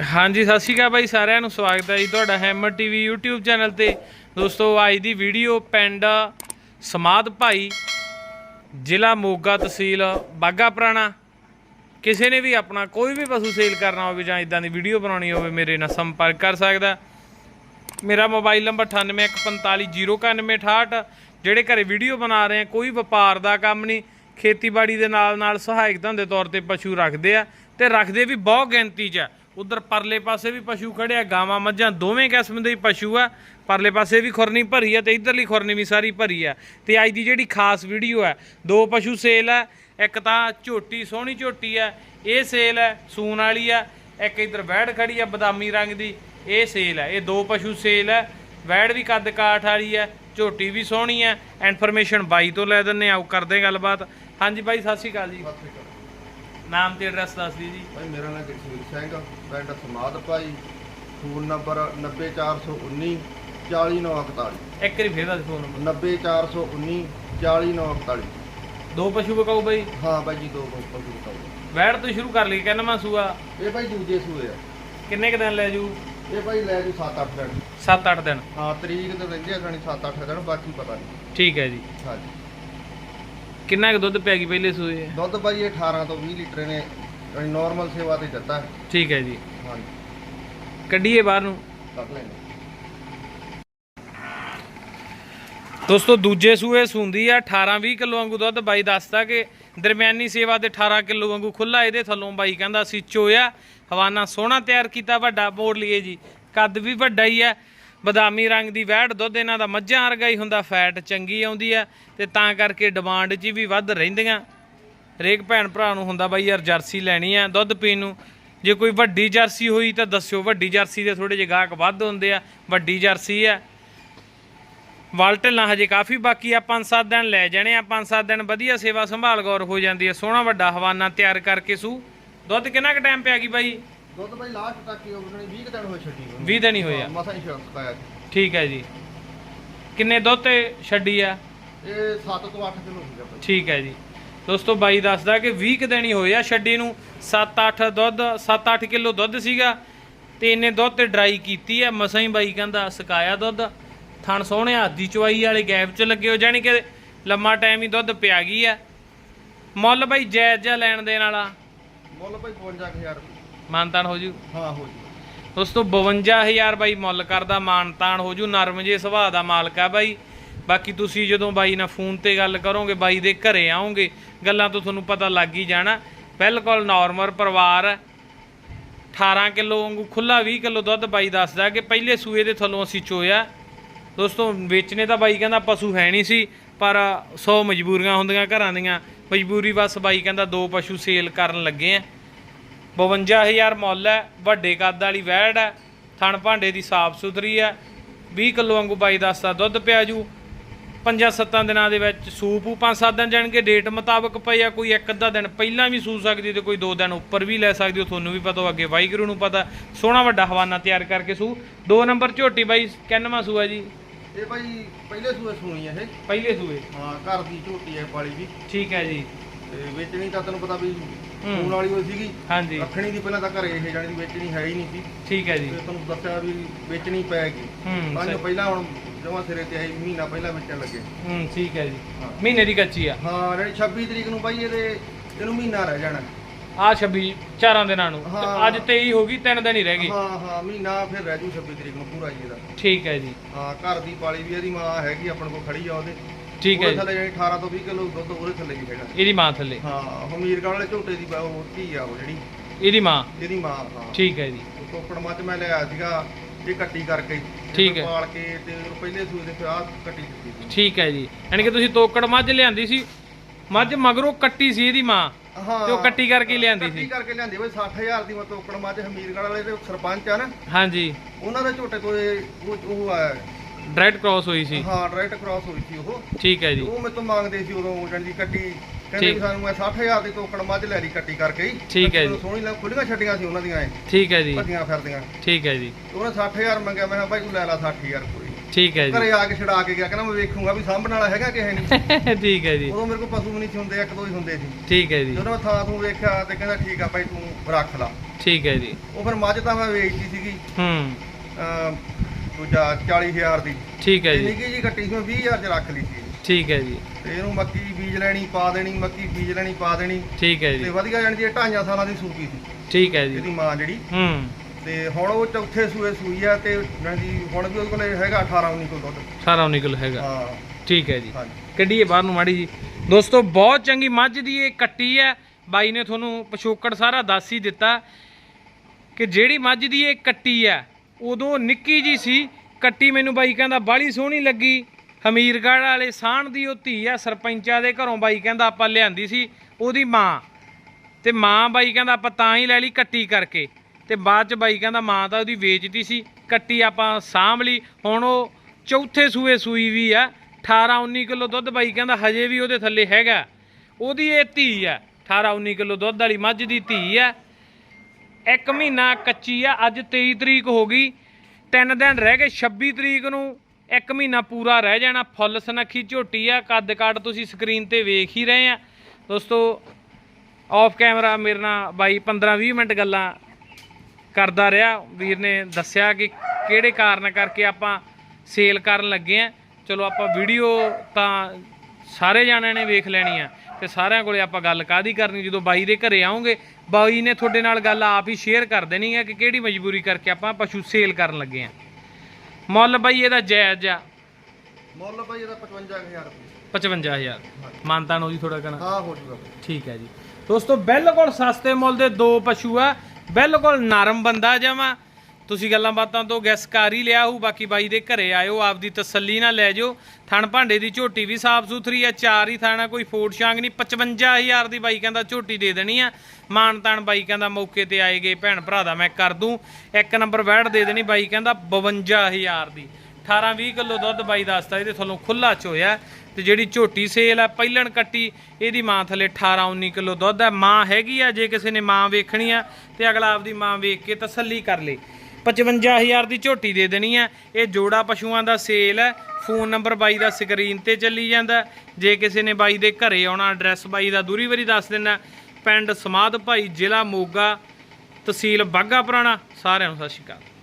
ਹਾਂਜੀ, ਸਤਿ ਸ਼੍ਰੀ ਅਕਾਲ ਬਾਈ ਸਾਰਿਆਂ ਨੂੰ, ਸਵਾਗਤ ਹੈ ਜੀ ਤੁਹਾਡਾ ਹੈਮਰ ਟੀਵੀ YouTube ਚੈਨਲ ਤੇ। ਦੋਸਤੋ, ਅੱਜ ਦੀ ਵੀਡੀਓ ਪਿੰਡ ਸਮਾਦ ਭਾਈ, ਜ਼ਿਲ੍ਹਾ ਮੋਗਾ ਤਹਿਸੀਲ ਬਾਗਾ ਪੁਰਾਣਾ। ਕਿਸੇ ਨੇ ਵੀ ਆਪਣਾ ਕੋਈ ਵੀ ਪਸ਼ੂ ਸੇਲ ਕਰਨਾ ਹੋਵੇ ਜਾਂ ਇਦਾਂ ਦੀ ਵੀਡੀਓ ਬਣਾਉਣੀ ਹੋਵੇ, ਮੇਰੇ ਨਾਲ ਸੰਪਰਕ ਕਰ ਸਕਦਾ। ਮੇਰਾ ਮੋਬਾਈਲ ਨੰਬਰ 9815409168 ਜਿਹੜੇ ਘਰੇ ਵੀਡੀਓ ਬਣਾ ਰਹੇ ਆ, ਕੋਈ ਵਪਾਰ ਦਾ ਕੰਮ ਨਹੀਂ। ਖੇਤੀਬਾੜੀ ਦੇ ਨਾਲ ਨਾਲ ਸਹਾਇਕ ਧੰਦੇ ਤੌਰ ਤੇ ਪਸ਼ੂ ਰੱਖਦੇ ਆ ਤੇ ਰੱਖਦੇ ਵੀ ਬਹੁਤ ਗਿਣਤੀ 'ਚ ਆ। ਉਧਰ ਪਰਲੇ ਪਾਸੇ ਵੀ ਪਸ਼ੂ ਖੜਿਆ ਗਾਵਾਂ ਮੱਝਾਂ ਦੋਵੇਂ ਕਿਸਮ ਦੇ ਪਸ਼ੂ ਆ। ਪਰਲੇ ਪਾਸੇ ਵੀ ਖੁਰਨੀ ਭਰੀ ਆ ਤੇ ਇਧਰਲੀ ਖੁਰਨੀ ਵੀ ਸਾਰੀ ਭਰੀ ਆ। ਤੇ ਅੱਜ ਦੀ ਜਿਹੜੀ ਖਾਸ ਵੀਡੀਓ ਹੈ ਦੋ ਪਸ਼ੂ ਸੇਲ ਆ, ਇੱਕ ਤਾਂ ਝੋਟੀ, ਸੋਹਣੀ ਝੋਟੀ ਆ, ਇਹ ਸੇਲ ਹੈ ਸੂਨ ਵਾਲੀ ਆ, ਇੱਕ ਇਧਰ ਵੈੜ ਖੜੀ ਆ ਬਦਾਮੀ ਰੰਗ ਦੀ, ਇਹ ਸੇਲ ਹੈ ਇਹ ਦੋ ਪਸ਼ੂ ਸੇਲ ਹੈ ਵੈੜ ਵੀ ਕੱਦ ਕਾਠ ਵਾਲੀ ਹੈ ਝੋਟੀ ਵੀ ਸੋਹਣੀ ਹੈ ਇਨਫੋਰਮੇਸ਼ਨ ਬਾਈ ਤੋਂ ਲੈ ਦਿੰਨੇ ਆਓ ਕਰਦੇ ਗੱਲਬਾਤ। ਹਾਂਜੀ ਬਾਈ, ਸਤਿ ਸ਼੍ਰੀ ਅਕਾਲ ਜੀ। ਨਾਮ ਤੇ ਐਡਰੈਸ ਦੱਸ ਦਿਓ ਜੀ। ਭਾਈ ਮੇਰਾ ਨਾਮ ਜਗਸੀਰ ਸਿੰਘ ਪਿੰਡ ਸਮਾਦ ਭਾਈ ਫੋਨ ਨੰਬਰ 90419 40941 ਇੱਕ ਵਾਰੀ ਫੇਰ ਦੱਸ ਫੋਨ ਨੰਬਰ 90419 40941 ਦੋ ਪਸ਼ੂ ਬਕਾਓ ਬਾਈ। ਹਾਂ ਭਾਈ ਜੀ ਦੋ ਪਸ਼ੂ ਬਤਾਓ ਵੈੜ ਤੋਂ ਸ਼ੁਰੂ ਕਰ ਲਈ ਕਹਿੰਦਾ ਮੈਂ ਸੂਆ ਇਹ ਭਾਈ ਦੂਜੇ ਸੂਏ ਆ। ਕਿੰਨੇ ਕ ਦਿਨ ਲੈ ਜੂ? ਇਹ ਭਾਈ ਲੈ ਜੂ 7-8 ਦਿਨ। 7-8 ਦਿਨ। ਹਾਂ ਤਰੀਕ ਤੇ ਰਹਿੰਦੇ ਆ ਖਾਣੀ 7-8 ਦਿਨ ਬਾਕੀ ਪਤਾ ਨਹੀਂ ਠੀਕ ਹੈ ਜੀ। ਹਾਂਜੀ। ਕਿੰਨਾ ਕੁ ਦੁੱਧ ਪੈ ਗਈ ਪਹਿਲੇ ਸੂਏ? ਦੁੱਧ ਇਹ 18 ਤੋਂ 20 ਲੀਟਰ ਨੇ ਨਾਰਮਲ ਸੇਵਾ ਤੇ ਦਿੱਤਾ ਠੀਕ ਹੈ ਜੀ। ਹਾਂਜੀ। ਕੱਢੀਏ ਬਾਹਰ ਨੂੰ। ਕੱਢ ਲੈਣੇ ਦੋਸਤੋ ਦੂਜੇ ਸੂਏ ਸੁੰਦੀ ਆ 18 20 ਕਿਲੋ ਵਾਂਗੂ ਦੁੱਧ। ਬਾਈ ਦੱਸਦਾ ਕਿ ਦਰਮਿਆਨੀ ਸੇਵਾ ਤੇ 18 ਕਿਲੋ ਵਾਂਗੂ ਖੁੱਲਾ ਇਹਦੇ ਥੱਲੋਂ ਬਾਈ ਕਹਿੰਦਾ ਸੀ ਚੋਇਆ। ਹਵਾਨਾ ਸੋਹਣਾ ਤਿਆਰ ਕੀਤਾ ਵੱਡਾ ਮੋੜ ਲਈਏ ਜੀ। ਕੱਦ ਵੀ ਵੱਡਾ ਹੀ ਆ। ਬਦਾਮੀ ਰੰਗ ਦੀ ਵੈੜ ਦੁੱਧ ਇਹਨਾਂ ਦਾ ਮੱਝਾਂ ਵਰਗਾ ਹੀ ਹੁੰਦਾ, ਫੈਟ ਚੰਗੀ ਆਉਂਦੀ ਆ ਤੇ ਤਾਂ ਕਰਕੇ ਡਿਮਾਂਡ 'ਚ ਵੀ ਵੱਧ ਰਹਿੰਦੀਆਂ। ਹਰੇਕ ਭੈਣ ਭਰਾ ਨੂੰ ਹੁੰਦਾ ਬਾਈ ਯਾਰ ਜਰਸੀ ਲੈਣੀ ਆ ਦੁੱਧ ਪੀਣ ਨੂੰ। ਜੇ ਕੋਈ ਵੱਡੀ ਜਰਸੀ ਹੋਈ ਤਾਂ ਦੱਸਿਓ, ਵੱਡੀ ਜਰਸੀ ਦੇ ਥੋੜੇ ਜਿਹੇ ਗਾਹਕ ਵੱਧ ਹੁੰਦੇ ਆ, ਵੱਡੀ ਜਰਸੀ ਆ ਵਾਲਟਲਾਂ ਹਜੇ ਕਾਫੀ ਬਾਕੀ ਆ 5-7 ਦਿਨ ਲੈ ਜਾਣੇ ਆ 5-7 ਦਿਨ ਵਧੀਆ ਸੇਵਾ ਸੰਭਾਲ ਗੌਰ ਹੋ ਜਾਂਦੀ ਹੈ। ਸੋਹਣਾ ਵੱਡਾ ਹਵਾਨਾ ਤਿਆਰ ਕਰਕੇ ਸੂ। ਦੁੱਧ ਕਿੰਨਾ ਕੁ ਟਾਈਮ ਪਿਆ ਗਈ ਬਾਈ? ਦੁੱਧ ਭਾਈ ਲਾਸਟ ਤੱਕ ਹੀ ਉਹਨਾਂ ਨੇ 20 ਕੁ ਦਿਨ ਹੋਏ ਛੱਡੀ ਉਹਨੂੰ। 20 ਦਿਨ ਹੀ ਹੋਏ ਆ। ਹਾਂ, ਮਸਾਂ ਹੀ ਸ਼ੌਕ ਪਾਇਆ ਠੀਕ ਹੈ ਜੀ। ਕਿੰਨੇ ਦੁੱਧ ਤੇ ਛੱਡੀ ਆ? ਇਹ 7 ਤੋਂ 8 ਕਿਲੋ ਠੀਕ ਹੈ ਜੀ। ਦੋਸਤੋ ਬਾਈ ਦੱਸਦਾ ਕਿ 20 ਕੁ ਦਿਨ ਹੀ ਹੋਏ ਆ ਛੱਡੀ ਨੂੰ। 7-8 ਦੁੱਧ 7-8 ਕਿਲੋ ਦੁੱਧ ਸੀਗਾ ਤੇ ਇਹਨੇ ਦੁੱਧ ਤੇ ਡਰਾਈ ਕੀਤੀ ਆ। ਮਸਾਂ ਹੀ ਬਾਈ ਕਹਿੰਦਾ ਸੁਕਾਇਆ ਦੁੱਧ। ਥਣ ਸੋਹਣੇ ਆਦੀ ਚਵਾਈ ਵਾਲੇ ਗੈਪ 'ਚ ਲੱਗੇ ਹੋ ਜਾਣੀ ਕਿ ਲੰਮਾ ਟਾਈਮ ਹੀ ਦੁੱਧ ਪਿਆ ਗਈ ਆ। ਮੁੱਲ ਬਾਈ ਜਾਇਜ਼ ਜਿਹਾ ਲੈਣ ਦੇਣ ਵਾਲਾ। ਮੁੱਲ ਭਾਈ 55000 ਰੁਪਏ ਮਾਨਤਾਨ ਹੋ ਜੂ? ਹਾਂ ਹੋ ਜੀ। ਦੋਸਤੋ 52000 ਬਾਈ ਮੁੱਲ ਕਰਦਾ ਮਾਨਤਾਨ ਹੋ ਜੂ। ਨਰਮ ਜੇ ਸੁਭਾਅ ਦਾ ਮਾਲਕ ਆ ਬਾਈ। ਬਾਕੀ ਤੁਸੀਂ ਜਦੋਂ ਬਾਈ ਨਾਲ ਫੋਨ ਤੇ ਗੱਲ ਕਰੋਗੇ ਬਾਈ ਦੇ ਘਰੇ ਆਓਗੇ ਗੱਲਾਂ ਤੋਂ ਤੁਹਾਨੂੰ ਪਤਾ ਲੱਗ ਹੀ ਜਾਣਾ। ਬਿਲਕੁਲ ਨਾਰਮਲ ਪਰਿਵਾਰ ਹੈ 18 ਕਿਲੋ ਵਾਂਗੂ ਖੁੱਲਾ 20 ਕਿਲੋ ਦੁੱਧ ਬਾਈ ਦੱਸਦਾ ਕਿ ਪਹਿਲੇ ਸੂਏ ਦੇ ਥੱਲੋਂ ਅਸੀਂ ਚੋਇਆ। ਦੋਸਤੋ ਵੇਚਣੇ ਤਾਂ ਬਾਈ ਕਹਿੰਦਾ ਪਸ਼ੂ ਹੈ ਨਹੀਂ ਸੀ ਪਰ 100 ਮਜਬੂਰੀਆਂ ਹੁੰਦੀਆਂ ਘਰਾਂ ਦੀਆਂ। ਮਜਬੂਰੀ ਬਸ ਬਾਈ ਕਹਿੰਦਾ ਦੋ ਪਸ਼ੂ ਸੇਲ ਕਰਨ ਲੱਗੇ ਆ। 52000 ਮੁੱਲ ਹੈ ਵੱਡੇ ਕੱਦ ਵਾਲੀ ਵੈੜ ਹੈ ਥਣ ਭਾਂਡੇ ਦੀ ਸਾਫ਼ ਸੁਥਰੀ ਹੈ 20 ਕਿਲੋ ਵਾਂਗੂ ਬਾਈ ਦੱਸਦਾ ਦੁੱਧ ਪਿਆ ਜੂ। ਪੰਜਾਂ ਸੱਤਾਂ ਦਿਨਾਂ ਦੇ ਵਿੱਚ ਸੂਪ ਉਹ ਪੰਜ ਸੱਤ ਦਿਨ ਜਾਣਗੇ ਡੇਟ ਮੁਤਾਬਕ ਪਈ ਆ ਕੋਈ ਇੱਕ ਅੱਧਾ ਦਿਨ ਪਹਿਲਾਂ ਵੀ ਸੂ ਸਕਦੀ ਤੇ ਕੋਈ ਦੋ ਦਿਨ ਉੱਪਰ ਵੀ ਲੈ ਸਕਦੀ ਉਹ ਤੁਹਾਨੂੰ ਵੀ ਪਤਾ ਅੱਗੇ ਵਾਹਿਗੁਰੂ ਨੂੰ ਪਤਾ। ਸੋਹਣਾ ਵੱਡਾ ਹਵਾਨਾ ਤਿਆਰ ਕਰਕੇ ਸੂ। ਦੋ ਨੰਬਰ ਝੋਟੀ ਬਾਈ ਕਿੰਨਵਾਂ ਸੂਆ ਜੀ? ਇਹ ਭਾਈ ਪਹਿਲੇ ਸੂਏ ਸੁਣੀ ਆ ਇਹ। ਪਹਿਲੇ ਸੂਏ? ਹਾਂ ਘਰ ਦੀ ਝੋਟੀ ਹੈ ਪਾਲੀ ਵੀ। ਠੀਕ ਹੈ ਜੀ। ਤੇ ਵੇਚਣੀ ਤਾਂ ਤੈਨੂੰ ਪਤਾ ਵੀ ਖੂਨ ਵਾਲੀ ਹੋਈ ਸੀਗੀ। ਹਾਂਜੀ। ਰੱਖਣੀ ਦੀ ਪਹਿਲਾਂ ਤਾਂ ਘਰੇ ਇਹ ਜਾਣੀ ਦੀ ਵੇਚਣੀ ਹੈ ਹੀ ਨਹੀਂ ਸੀ। ਠੀਕ ਹੈ ਜੀ। ਤੇ ਤੁਹਾਨੂੰ ਦੱਸਿਆ ਵੀ ਵੇਚਣੀ ਪੈ ਗਈ। ਹੂੰ ਪੰਜ ਸਹੀ। ਪਹਿਲਾਂ ਹੁਣ ਜਮਾ ਸਿਰੇ ਤੇ ਆਈ ਮਹੀਨਾ ਪਹਿਲਾਂ ਵੇਚਣ ਲੱਗੇ। ਹੂੰ ਠੀਕ ਹੈ ਜੀ। ਹਾਂ। ਮਹੀਨੇ ਦੀ ਕੱਚੀ ਆ। ਹਾਂ ਜਿਹੜੀ 26 ਤਰੀਕ ਨੂੰ ਬਾਈ ਇਹਦੇ ਇਹਨੂੰ ਮਹੀਨਾ ਰਹਿ ਜਾਣਾ। ਆ 26 ਚਾਰਾਂ ਦਿਨਾਂ ਨੂੰ। ਤੇ ਹਾਂ। ਅੱਜ 23 ਹੋ ਗਈ ਤਿੰਨ ਦਿਨ ਹੀ ਰਹਿ ਗਏ। ਹਾਂ ਹਾਂ ਮਹੀਨਾ ਫਿਰ ਰਹਿ ਜੂ 26 ਤਰੀਕ ਨੂੰ ਪੂਰਾ ਜੀ ਇਹਦਾ। ਠੀਕ ਹੈ ਜੀ। ਹਾਂ ਘਰ ਦੀ ਪਾਲੀ ਵੀ ਇਹਦੀ ਮਾਂ ਹੈਗੀ ਆਪਣੇ ਕੋਲ ਖੜੀ ਆ ਉਹਦੇ। ਠੀਕ ਹੈ ਉਹਦੇ ਜੀ। ਥੱਲੇ ਜਿਹੜੀ 18 ਤੋਂ 20 ਕਿਲੋ ਦੁੱਧ ਉਹਦੇ ਥੱਲੇ ਵੀ ਹੈਗਾ। ਇਹਦੀ ਮਾਂ ਥੱਲੇ? ਹਾਂ ਹਮੀਰਗੜ੍ਹ ਵਾਲੇ ਝੋਟੇ ਦੀ ਬਾ- ਉਹ ਧੀ ਆ ਉਹ ਜਿਹੜੀ। ਇਹਦੀ ਮਾਂ? ਇਹਦੀ ਮਾਂ ਹਾਂ। ਠੀਕ ਹੈ ਜੀ। ਟੋਕੜ ਮੱਝ ਮੈਂ ਲਿਆ ਸੀਗਾ ਇਹ ਕੱਟੀ ਕਰਕੇ। ਠੀਕ ਹੈ। ਪਾਲ ਕੇ ਤੇ ਉਹ ਪਹਿਲੇ ਸੂਏ ਦੇ ਫਿਰ ਆਹ ਕੱਟੀ ਦਿੱਤੀ ਸੀ। ਠੀਕ ਹੈ ਜੀ। ਯਾਨੀ ਕਿ ਤੁਸੀਂ ਤੋਕੜ ਮੱਝ ਲਿਆਂਦੀ ਸੀ। ਮੱਝ ਮਗਰੋਂ ਕੱਟੀ ਸੀ ਇਹਦੀ ਮਾਂ। ਹਾਂ। ਤੇ ਉਹ ਕੱਟੀ ਕਰਕੇ ਹੀ ਲਿਆਂਦੀ ਕੱਟੀ ਸੀ ਕਰਕੇ ਲਿਆਂਦੀ ਬਈ 60000 ਦੀ ਮੈਂ ਟੋਕੜ ਮੱਝ ਹਮੀਰਗੜ੍ਹ ਵਾਲੇ ਦੇ ਸਰਪੰਚ ਆ ਨਾ। ਹਾਂਜੀ। ਉਹਨਾਂ ਦੇ ਝੋਟੇ ਇਹ ਉਹ ਉਹ ਆਇਆ। ਡਾਇਰੈਕਟ ਕ੍ਰਾਸ ਹੋਈ ਸੀ। ਹਾਂ ਡਾਇਰੈਕਟ ਕ੍ਰਾਸ ਹੋਈ ਸੀ ਉਹ। ਠੀਕ ਹੈ ਜੀ। ਉਹ ਮੇਰੇ ਤੋਂ ਮੰਗਦੇ ਸੀ ਉਦੋਂ ਜੰਡੀ ਕੱਟੀ। ਕਹਿੰਦੇ। ਵੀ ਸਾਨੂੰ ਮੈਂ 60000 ਦੀ ਟੋਕੜ ਮੱਝ ਲੈ ਲਈ ਕੱਟੀ ਕਰਕੇ ਠੀਕ ਹੈ ਜੀ। ਸੋਹਣੀ ਲੱਗ ਖੁੱਲੀਆਂ ਛੱਡੀਆਂ ਸੀ ਉਹਨਾਂ ਦੀਆਂ ਠੀਕ ਹੈ ਜੀ। ਭੱਜੀਆਂ ਫਿਰਦੀਆਂ। ਠੀਕ ਹੈ ਜੀ। ਉਹਨੇ 60000 ਮੰਗਿਆ ਮੈਂ ਕਿਹਾ ਭਾਈ ਤੂੰ ਲੈ ਲੈ 60000 ਕੋਈ ਠੀਕ ਹੈ ਜੀ। ਘਰੇ ਆ ਕੇ ਛਡਾ ਕੇ ਗਿਆ ਕਹਿੰਦਾ ਮੈਂ ਵੇਖੂੰਗਾ ਵੀ ਸਾਂਭਣ ਵਾਲਾ ਹੈਗਾ ਕਿ ਹੈ ਨਹੀਂ ਠੀਕ ਹੈ ਜੀ। ਉਦੋਂ ਮੇਰੇ ਕੋਲ ਪਸ਼ੂ ਵੀ ਨਹੀਂ ਸੀ ਹੁੰਦੇ ਇੱਕ ਦੋ ਹੀ ਹੁੰਦੇ ਸੀ। ਠੀਕ ਹੈ ਜੀ। ਜਦੋਂ ਮੈਂ ਥਾਂ ਤੋਂ ਵੇਖਿਆ ਤੇ ਕਹਿੰਦਾ ਠੀਕ ਆ ਭਾਈ ਤੂੰ ਰੱਖ ਲਾ। ਠੀਕ ਹੈ ਜੀ। ਉਹ ਫਿਰ ਮੱਝ ਤਾਂ ਮੈਂ ਵੇਚਤੀ ਸੀਗੀ। ਹੂੰ। ਦੂਜਾ 40000 ਦੀ। ਠੀਕ ਹੈ ਤੇ ਜੀ ਨਿੱਕੀ ਜੀ ਕੱਟੀ ਸੀ ਮੈਂ 20000 ਚ ਰੱਖ ਲਈ ਸੀ। ਠੀਕ ਹੈ ਜੀ। ਤੇ ਇਹਨੂੰ ਮੱਕੀ ਬੀਜ ਲੈਣੀ ਪਾ ਦੇਣੀ ਮੱਕੀ ਬੀਜ ਲੈਣੀ ਪਾ ਦੇਣੀ। ਠੀਕ ਹੈ ਤੇ ਜੀ ਵਧੀਆ ਜਾਣੀ ਦੀ ਇਹ ਢਾਈਆਂ ਸਾਲਾਂ ਦੀ ਸੂਕੀ ਸੀ। ਠੀਕ ਹੈ ਜੀ। ਇਹਦੀ ਮਾਂ ਜਿਹੜੀ। ਹੂੰ। ਤੇ ਹੁਣ ਉਹ ਚੌਥੇ ਸੂਏ ਸੂਈ ਆ ਤੇ ਜਾਣੀ ਦੀ ਹੁਣ ਵੀ ਉਹਦੇ ਕੋਲੇ ਹੈਗਾ 18 19 ਕਿਲੋ ਦੁੱਧ। ਸਾਰਾ ਨਿਕਲ ਹੈਗਾ। ਹਾਂ। ਠੀਕ ਹੈ ਜੀ। ਹਾਂਜੀ। ਕੱਢੀਏ ਬਾਹਰ ਨੂੰ ਮਾੜੀ ਜੀ। ਦੋਸਤੋ ਬਹੁਤ ਚੰਗੀ ਮੱਝ ਦੀ ਇਹ ਕੱਟੀ ਹੈ ਬਾਈ ਨੇ ਤੁਹਾਨੂੰ ਪਿਛੋਕੜ ਸਾਰਾ ਦੱਸ ਹੀ ਦਿੱਤਾ ਕਿ ਜਿਹੜੀ ਮੱਝ ਦੀ ਇਹ ਕੱਟੀ ਹੈ ਉਦੋਂ ਨਿੱਕੀ ਜੀ ਸੀ, ਕੱਟੀ ਮੈਨੂੰ ਬਾਈ ਕਹਿੰਦਾ ਬਾਲੀ ਸੋਹਣੀ ਲੱਗੀ। ਹਮੀਰਗੜ੍ਹ ਵਾਲੇ ਸਾਹਣ ਦੀ ਉਹ ਧੀ ਆ, ਸਰਪੰਚਾਂ ਦੇ ਘਰੋਂ ਬਾਈ ਕਹਿੰਦਾ ਆਪਾਂ ਲਿਆਂਦੀ ਸੀ, ਉਹਦੀ ਮਾਂ। ਤੇ ਮਾਂ ਬਾਈ ਕਹਿੰਦਾ ਆਪਾਂ ਤਾਂ ਹੀ ਲੈ ਲਈ ਕੱਟੀ ਕਰਕੇ। ਤੇ ਬਾਅਦ ਚ ਬਾਈ ਕਹਿੰਦਾ ਮਾਂ ਤਾਂ ਉਹਦੀ ਵੇਚਤੀ ਸੀ, ਕੱਟੀ ਆਪਾਂ ਸਾਂਭ ਲਈ। ਹੁਣ ਉਹ ਚੌਥੇ ਸੂਏ ਸੂਈ ਵੀ ਆ 18 19 ਕਿਲੋ ਦੁੱਧ ਬਾਈ ਕਹਿੰਦਾ ਹਜੇ ਵੀ ਉਹਦੇ ਥੱਲੇ ਹੈਗਾ। ਉਹਦੀ ਇਹ ਧੀ ਆ 18 19 ਕਿਲੋ ਦੁੱਧ ਵਾਲੀ ਮੱਝ ਦੀ ਧੀ ਆ। ਇੱਕ ਮਹੀਨਾ ਕੱਚੀ ਆ, ਅੱਜ 23 ਤਰੀਕ ਹੋ ਗਈ। ਤਿੰਨ ਦਿਨ ਰਹਿ ਗਏ 26 ਤਰੀਕ ਨੂੰ ਇੱਕ ਮਹੀਨਾ ਪੂਰਾ ਰਹਿ ਜਾਣਾ। ਫੁੱਲ ਸਨੱਖੀ ਝੋਟੀ ਆ, ਕੱਦ ਕਾਠ ਤੁਸੀਂ ਸਕਰੀਨ ਤੇ ਵੇਖ ਹੀ ਰਹੇ ਆ। ਦੋਸਤੋ ਆਫ ਕੈਮਰਾ ਮੇਰੇ ਨਾਲ ਬਾਈ 15 20 ਮਿੰਟ ਗੱਲਾਂ ਕਰਦਾ ਰਿਹਾ। ਵੀਰ ਨੇ ਦੱਸਿਆ ਕਿ ਕਿਹੜੇ ਕਾਰਨ ਕਰਕੇ ਆਪਾਂ ਸੇਲ ਕਰਨ ਲੱਗੇ ਆ। ਚਲੋ, ਆਪਾਂ ਵੀਡੀਓ ਤਾਂ ਸਾਰੇ ਜਾਣਿਆਂ ਨੇ ਵੇਖ ਲੈਣੀ ਆ ਤੇ ਸਾਰਿਆਂ ਕੋਲੇ ਆਪਾਂ ਗੱਲ ਕਾਦੀ ਕਰਨੀ? ਜਦੋਂ ਬਾਈ ਦੇ ਘਰੇ ਆਉਂਗੇ ਬਾਈ ਨੇ ਤੁਹਾਡੇ ਨਾਲ ਗੱਲ ਆਪ ਹੀ ਸ਼ੇਅਰ ਕਰ ਦੇਣੀ ਹੈ ਕਿ ਕਿਹੜੀ ਮਜਬੂਰੀ ਕਰਕੇ ਆਪਾਂ ਪਸ਼ੂ ਸੇਲ ਕਰਨ ਲੱਗੇ ਆ ਮੁੱਲ ਬਾਈ ਇਹਦਾ ਜਾਇਜ਼ ਆ। ਮੁੱਲ ਭਾਈ ਇਹਦਾ 55000 ਰੁਪਏ। 55000 ਮਾਨਤਾ ਨੂੰ ਜੀ ਥੋੜਾ ਕਣਾ ਹਾਂ ਹੋ ਜੂਗਾ। ਠੀਕ ਹੈ ਜੀ। ਦੋਸਤੋ ਬਿਲਕੁਲ ਸਸਤੇ ਮੁੱਲ ਦੇ ਦੋ ਪਸ਼ੂ ਆ। ਬਿਲਕੁਲ ਨਰਮ ਬੰਦਾ ਜਮਾ। ਤੁਸੀਂ ਗੱਲਾਂ ਬਾਤਾਂ ਤੋਂ ਗੈਸ ਕਰ ਹੀ ਲਿਆ ਹੋਊ, ਬਾਕੀ ਬਾਈ ਦੇ ਘਰੇ ਆਇਓ, ਆਪਦੀ ਤਸੱਲੀ ਨਾਲ ਲੈ ਜਾਓ। ਥਣ ਭਾਂਡੇ ਦੀ ਝੋਟੀ ਵੀ ਸਾਫ਼ ਸੁਥਰੀ ਆ, ਚਾਰ ਹੀ ਥਾਣਾ, ਕੋਈ ਫੋੜ ਸ਼ਾਂਗ ਨਹੀਂ 55000 ਦੀ ਬਾਈ ਕਹਿੰਦਾ ਝੋਟੀ ਦੇ ਦੇਣੀ ਆ। ਮਾਨ ਤਾਨ ਬਾਈ ਕਹਿੰਦਾ ਮੌਕੇ ਤੇ ਆਏਗੇ ਭੈਣ ਭਰਾ ਦਾ ਮੈਂ ਕਰ ਦੂੰ। ਇੱਕ ਨੰਬਰ ਵੈੜ ਦੇ ਦੇਣੀ ਬਾਈ ਕਹਿੰਦਾ 52000 ਦੀ। 18 20 ਕਿਲੋ ਦੁੱਧ ਬਾਈ ਦੱਸਦਾ, ਇਹਦੇ ਥੱਲੋਂ ਖੁੱਲਾ ਚੋਇਆ। ਤੇ ਜਿਹੜੀ ਝੋਟੀ ਸੇਲ ਆ, ਪਹਿਲਣ ਕੱਟੀ, ਇਹਦੀ ਮਾਂ ਥੱਲੇ 18 19 ਕਿਲੋ ਦੁੱਧ ਹੈ ਮਾਂ ਹੈਗੀ ਆ, ਜੇ ਕਿਸੇ ਨੇ ਮਾਂ ਵੇਖਣੀ ਆ, ਤੇ ਅਗਲਾ ਆਪਦੀ ਮਾਂ ਵੇਖ ਕੇ ਤਸੱਲੀ ਕਰ ਲੇ। 55000 ਦੀ ਝੋਟੀ ਦੇ ਦੇਣੀ ਆ। ਇਹ ਜੋੜਾ ਪਸ਼ੂਆਂ ਦਾ ਸੇਲ ਹੈ। ਫੋਨ ਨੰਬਰ ਬਾਈ ਦਾ ਸਕਰੀਨ ਤੇ ਚੱਲੀ ਜਾਂਦਾ ਜੇ ਕਿਸੇ ਨੇ ਬਾਈ ਦੇ ਘਰੇ ਆਉਣਾ ਐਡਰੈਸ ਬਾਈ ਦਾ ਦੂਰੀ ਵਾਰੀ ਦੱਸ ਦਿੰਦਾ ਪਿੰਡ ਸਮਾਧ ਭਾਈ ਜ਼ਿਲ੍ਹਾ ਮੋਗਾ, ਤਹਿਸੀਲ ਬਾਘਾ ਪੁਰਾਣਾ। ਸਾਰਿਆਂ ਨੂੰ ਸਤਿ ਸ਼੍ਰੀ ਅਕਾਲ।